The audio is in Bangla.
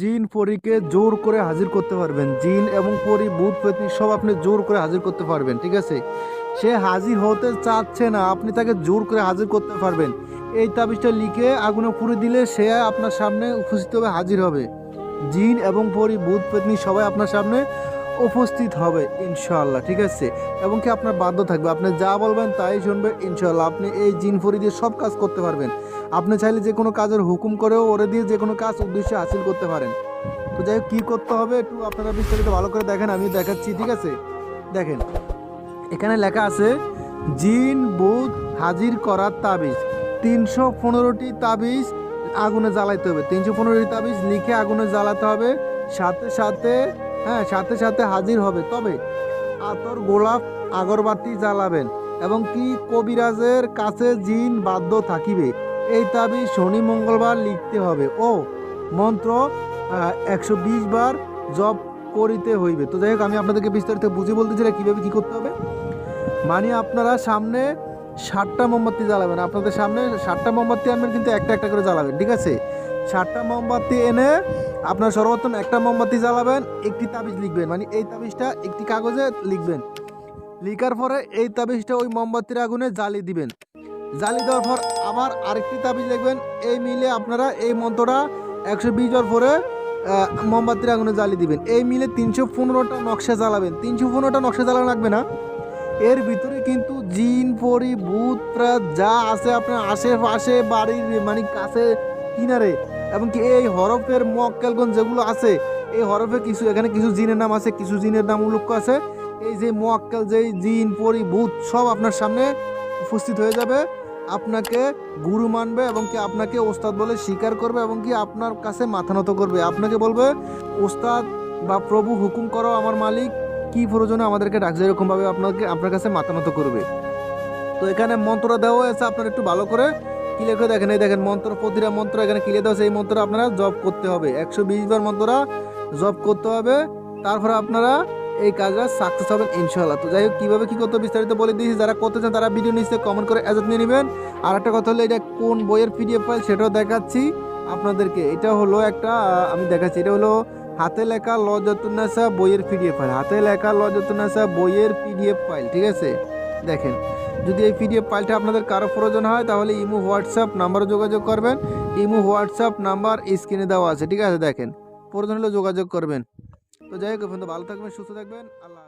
জিন, পরীকে জোর করে হাজির করতে পারবেন। জিন এবং পরী, ভূত, পেতনি সব আপনি জোর করে হাজির করতে পারবেন, ঠিক আছে? সে হাজির হতে চাচ্ছে না, আপনি তাকে জোর করে হাজির করতে পারবেন। এই তাবিজটা লিখে আগুনে পুড়ে দিলে সে আপনার সামনে উপস্থিত হবে, হাজির হবে। জিন এবং পরী, ভূত, পেতনি সবাই আপনার সামনে উপস্থিত হবে, ইনশাআল্লাহ, ঠিক আছে? এবং কি আপনার বাধ্য থাকবে? আপনি যা বলবেন তাই শুনবে, ইনশাআল্লাহ। আপনি এই জিন, পরি দিয়ে সব কাজ করতে পারবেন। আপনি চাইলে যে কোনো কাজের হুকুম করেও ওরে দিয়ে যে কোনো কাজ উদ্দেশ্যে হাসিল করতে পারেন। তো যাই হোক, কী করতে হবে একটু আপনারা বিস্তারিত ভালো করে দেখেন আমি দেখাচ্ছি, ঠিক আছে? দেখেন, এখানে লেখা আছে, জিন, বুধ, হাজির করার তাবিজ। তিনশো পনেরোটি তাবিজ আগুনে জ্বালাইতে হবে। তিনশো পনেরোটি তাবিজ লিখে আগুনে জ্বালাতে হবে, সাথে সাথে হ্যাঁ সাথে সাথে হাজির হবে। তবে আতর গোলাপ আগরবাতি জ্বালাবেন এবং কি কবিরাজের কাছে জিন বাধ্য থাকিবে? এই তাবিজ শনি মঙ্গলবার লিখতে হবে। ও, মন্ত্র একশো বিশ বার জপ করিতে হইবে। তো যাই হোক, আমি আপনাদেরকে বিস্তারিত বুঝে বলতেছিলাম কীভাবে কী করতে হবে? মানে আপনারা সামনে ষাটটা মোমবাতি জ্বালাবেন। আপনাদের সামনে ষাটটা মোমবাতি আনবেন, কিন্তু একটা একটা করে জ্বালাবেন, ঠিক আছে? ষাটটা মোমবাতি এনে আপনার সর্বপ্রথম একটা মোমবাতি জ্বালাবেন, একটি তাবিজ লিখবেন। মানে এই তাবিজটা একটি কাগজে লিখবেন। লিখার পরে এই তাবিজটা ওই মোমবাতির আগুনে জ্বালিয়ে দিবেন। জ্বালিয়ে দেওয়ার পর আবার আরেকটি তাবিজ লিখবেন এই মিলে আপনারা এই মন্ত্রটা একশো বিশ পরে মোমবাতির আগুনে জ্বালিয়ে দিবেন। এই মিলে তিনশো পনেরোটা নকশা জ্বালাবেন। তিনশো পনেরোটা নকশা জ্বালানো লাগবে না। এর ভিতরে কিন্তু জিন, পরি, ভূত যা আছে আপনার আশেপাশে বাড়ির মানে কাছে কিনারে এমনকি এই হরফের মক্কেলগঞ্জ যেগুলো আছে, এই হরফে কিছু, এখানে কিছু জিনের নাম আছে, কিছু জিনের নাম উল্লেখ আছে। এই যে মোয়াক্কেল যে জিন, পরি, ভূত সব আপনার সামনে উপস্থিত হয়ে যাবে। আপনাকে গুরু মানবে এবং কি আপনাকে ওস্তাদ বলে স্বীকার করবে এবং কি আপনার কাছে মাথা নত করবে। আপনাকে বলবে, ওস্তাদ বা প্রভু হুকুম করো আমার মালিক, কি প্রয়োজনে আমাদেরকে ডাকছে? এরকমভাবে আপনাকে, আপনার কাছে মাথা নত করবে। তো এখানে মন্ত্র দেওয়া হয়েছে, আপনারা একটু ভালো করে কি করে দেখেন, এই দেখেন, মন্ত্র, প্রতিটা মন্ত্র এখানে কিলে দেওয়া এই মন্ত্র আপনারা জব করতে হবে। একশো বিশ বার মন্ত্রটা জব করতে হবে। তারপরে আপনারা এই কাজটা সাকসেস হবেন ইনশাল্লাহ তো যাই হোক কীভাবে কী করতে বিস্তারিত বলে দিয়েছি, যারা করতে চান তারা ভিডিও নিচে কমেন্ট করে এজাত নিয়ে নেবেন। আর একটা কথা হলো, এটা কোন বইয়ের পিডিএফ ফাইল সেটাও দেখাচ্ছি আপনাদেরকে। এটা হলো একটা আমি দেখাচ্ছি, এটা হলো হাতে লেখা লজতুন্নাসা বইয়ের পিডিএফ ফাইল হাতে লেখা লজতুন্নাসা বইয়ের পিডিএফ ফাইল ঠিক আছে? দেখেন, যদি এই পিডিএফ ফাইলটা আপনাদের কারও প্রয়োজন হয়, তাহলে ইমো, হোয়াটসঅ্যাপ নাম্বারে যোগাযোগ করবেন। ইমো, হোয়াটসঅ্যাপ নাম্বার স্ক্রিনে দেওয়া আছে, ঠিক আছে? দেখেন, প্রয়োজন হলে যোগাযোগ করবেন। তো যাই হোক বন্ধু ভালো থাকবেন সুস্থ থাকবেন আল্লাহ